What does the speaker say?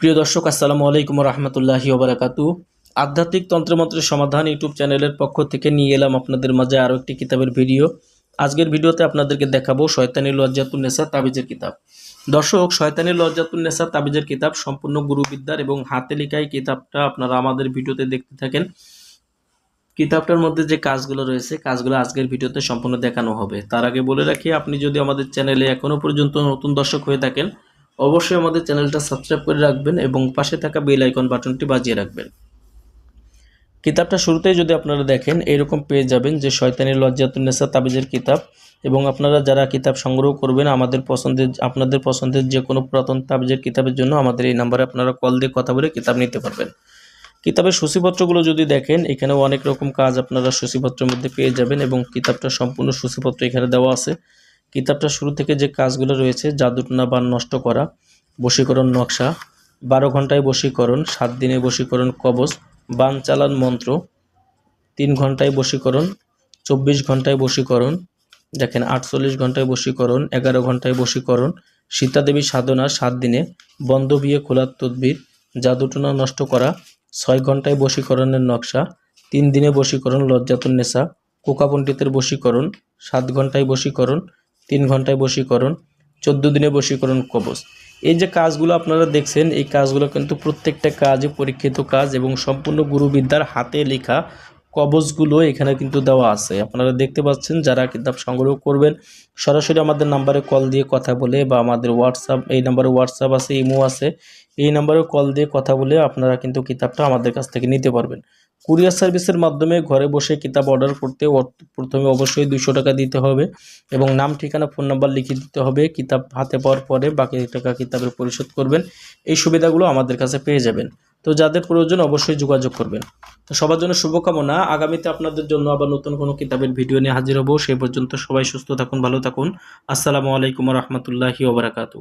প্রিয় দর্শক, আসসালামু আলাইকুম রহমতুল্লাহি ওবরাকাতু। আধ্যাত্মিক তন্ত্রমন্ত্রের সমাধান ইউটিউব চ্যানেলের পক্ষ থেকে নিয়ে এলাম আপনাদের মাঝে আরও একটি কিতাবের ভিডিও। আজকের ভিডিওতে আপনাদেরকে দেখাবো শয়তানি লজ্জাতুন নেসা তাবিজের কিতাব। দর্শক, শয়তানি লজ্জাতুন নেসা তাবিজের কিতাব সম্পূর্ণ গুরুবিদ্যার এবং হাতে লেখা এই কিতাবটা আপনারা আমাদের ভিডিওতে দেখতে থাকেন। কিতাবটার মধ্যে যে কাজগুলো রয়েছে, কাজগুলো আজকের ভিডিওতে সম্পূর্ণ দেখানো হবে। তার আগে বলে রাখি, আপনি যদি আমাদের চ্যানেলে এখনও পর্যন্ত নতুন দর্শক হয়ে থাকেন অবশ্যই আমাদের চ্যানেলটা সাবস্ক্রাইব করে রাখবেন এবং পাশে থাকা বেল আইকন বাটনটি বাজিয়ে রাখবেন। কিতাবটা শুরুতেই যদি আপনারা দেখেন, এরকম পেয়ে যাবেন যে শয়তানের লজ্জাতুন্নেসা তাবিজের কিতাব এবং আপনারা যারা কিতাব সংগ্রহ করবেন, আমাদের পছন্দের, আপনাদের পছন্দের যে কোনো পুরাতন তাবিজের কিতাবের জন্য আমাদের এই নাম্বারে আপনারা কল দিয়ে কথা বলে কিতাব নিতে পারবেন। কিতাবের সূচিপত্রগুলো যদি দেখেন, এখানেও অনেক রকম কাজ আপনারা সূচিপত্রের মধ্যে পেয়ে যাবেন এবং কিতাবটা সম্পূর্ণ সূচিপত্র এখানে দেওয়া আছে। কিতাবটা শুরু থেকে যে কাজগুলো রয়েছে, জাদুটনা বান নষ্ট করা, বশীকরণ নকশা, বারো ঘন্টায় বশীকরণ, সাত দিনে বশীকরণ কবচ, বান চালান মন্ত্র, তিন ঘন্টায় বশীকরণ, চব্বিশ ঘন্টায় বশীকরণ, দেখেন আটচল্লিশ ঘন্টায় বশীকরণ, এগারো ঘন্টায় বশীকরণ, সীতাদেবী সাধনা সাত দিনে, বন্ধ বিয়ে খোলার তদবির, জাদুটনা নষ্ট করা, ছয় ঘন্টায় বশীকরণের নকশা, তিন দিনে বশীকরণ লজ্জাতুন্নেসা কোকা পণ্ডিতের বশীকরণ, সাত ঘন্টায় বশীকরণ তিন ঘন্টায় বশীকরণ, চোদ্দ দিনে বশীকরণ কবচ। এই যে কাজগুলো আপনারা দেখছেন, এই কাজগুলো কিন্তু প্রত্যেকটা কাজই পরীক্ষিত কাজ এবং সম্পূর্ণ গুরুবিদ্যার হাতে লেখা কবচগুলো এখানে কিন্তু দেওয়া আছে। আপনারা দেখতে পাচ্ছেন যারা কিতাব সংগ্রহ করবেন, সরাসরি আমাদের নাম্বারে কল দিয়ে কথা বলে বা আমাদের হোয়াটসঅ্যাপ এই নাম্বারে হোয়াটসঅ্যাপ আছে ইমো আছে, এই নাম্বারে কল দিয়ে কথা বলে আপনারা কিন্তু কিতাবটা আমাদের কাছ থেকে নিতে পারবেন। কুরিয়ার সার্ভিসের মাধ্যমে ঘরে বসে কিতাব অর্ডার করতে প্রথমে অবশ্যই দুশো টাকা দিতে হবে এবং নাম, ঠিকানা, ফোন নাম্বার লিখে দিতে হবে। কিতাব হাতে পাওয়ার পরে বাকি টাকা কিতাবের পরিশোধ করবেন। এই সুবিধাগুলো আমাদের কাছে পেয়ে যাবেন। তো যাদের প্রয়োজন অবশ্যই যোগাযোগ করবেন। তো সবার জন্য শুভকামনা। আগামীতে আপনাদের জন্য আবার নতুন কোনো কিতাবের ভিডিও নিয়ে হাজির হব। সেই পর্যন্ত সবাই সুস্থ থাকুন, ভালো থাকুন। আসসালামু আলাইকুম রহমতুল্লাহি ওবরাকাতু